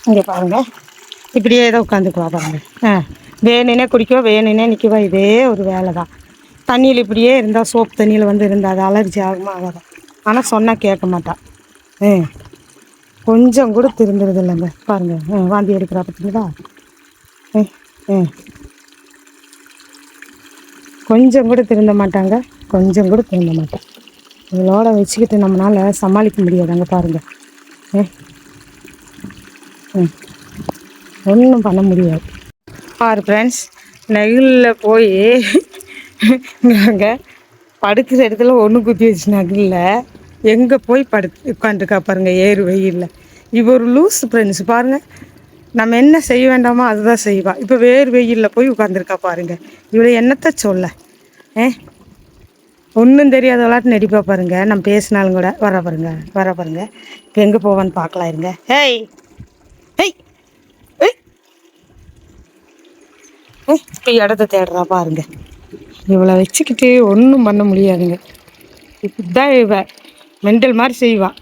இங்கே பாருங்க. இப்படியே தான் உட்காந்துக்குவா பாருங்க. ஆ வேணுனே குடிக்கவா வேணுனே நிற்கவா இதே ஒரு வேலை தான் தண்ணியில் இப்படியே இருந்தால் சோப்பு தண்ணியில் வந்து இருந்தால் அது அலர்ஜி ஆகுமா ஆகாதா? ஆனால் சொன்னால் கேட்க மாட்டான் ம் கொஞ்சம் கூட திருந்துறது இல்லைங்க. பாருங்க. ஆ வாந்தி எடுக்கிறா பார்த்தீங்களா ம் ம் கொஞ்சம் கூட திருந்த மாட்டாங்க. கொஞ்சம் கூட திருந்த மாட்டேன் இவளோட வச்சுக்கிட்டு நம்மளால் சமாளிக்க முடியாதாங்க பாருங்கள் ம் ஒன்றும் பண்ண முடியாது. ஆர் ஃப்ரெண்ட்ஸ் நகிலில் போய் நாங்கள் படுக்கிற இடத்துல ஒன்று குத்தி வச்சு நகிலில் எங்கே போய் படு உட்காந்துருக்கா பாருங்கள் ஏறு வெயிலில். இவர் லூஸ் ஃப்ரெண்ட்ஸ் பாருங்கள் நம்ம என்ன செய்ய வேண்டாமோ அதுதான் செய்வா. இப்போ வேறு வெயிலில் போய் உட்காந்துருக்கா பாருங்க. இவளை என்னத்தை சொல்ல? ஏ? ஒன்றும் தெரியாத விளாட்டு நடிப்பா பாருங்க. நம்ம பேசினாலும் கூட வர பாருங்க வர பாருங்க. இப்போ எங்கே போவான்னு பார்க்கலாம் இருங்க. ஹேய் இப்போ இடத்த தேடுறா பாருங்க. இவளை வச்சுக்கிட்டு ஒன்றும் பண்ண முடியாதுங்க. இப்படிதான் இவ மெண்டல் மாதிரி செய்வான்